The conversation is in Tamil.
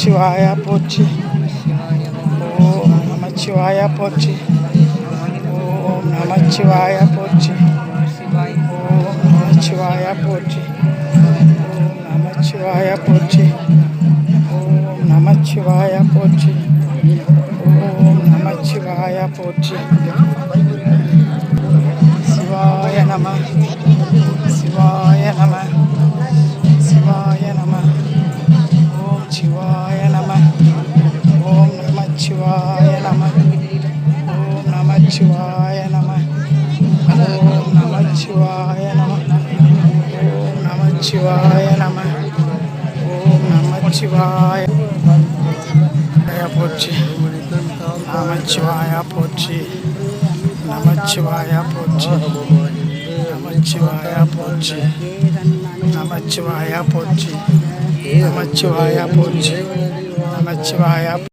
நமச்சிவாய போற்றி ஓம் நமச்சிவாய போற்றி ஓம் நமச்சிவாய போற்றி ஓம் நமச்சிவாய போற்றி ஓம் நமச்சிவாய போற்றி ஓம் நமச்சிவாய போற்றி ஓம் நமச்சிவாய போற்றி சிவாய நம நமச்சிவாய நம ஓம் நமச்சிவாய நம ஓம் நமச்சிவாய நம ஓம் நமச்சிவாய நம ஓம் நமச்சிவாய போற்றி நமச்சிவாய போற்றி நமச்சிவாய போற்றி நமச்சிவாய போற்றி நமச்சிவாய